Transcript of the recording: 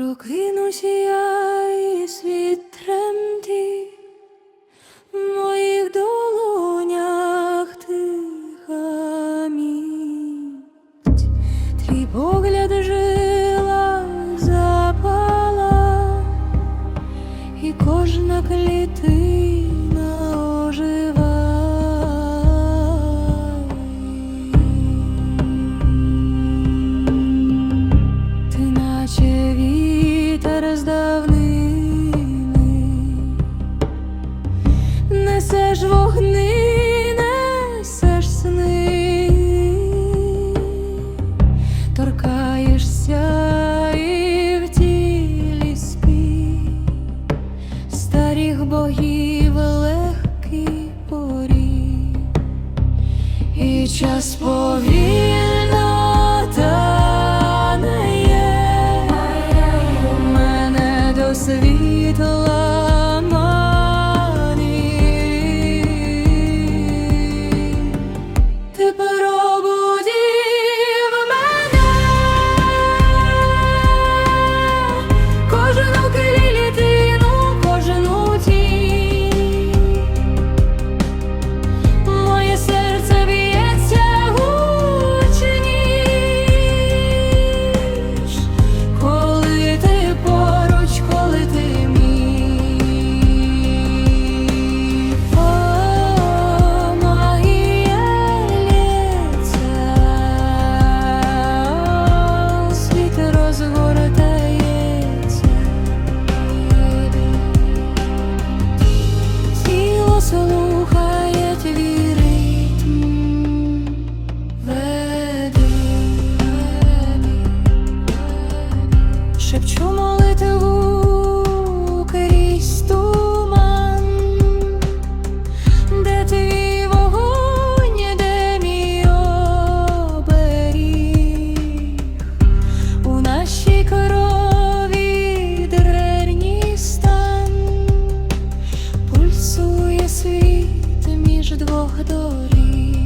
Прокинусь я і світ тремтить. Погляд жила запала, і кожна клітина несеш вогни, несеш сни, торкаєшся і в тілі спів. Старих богів легкий порів, і час повільно є, мене до світла світ між двох долів.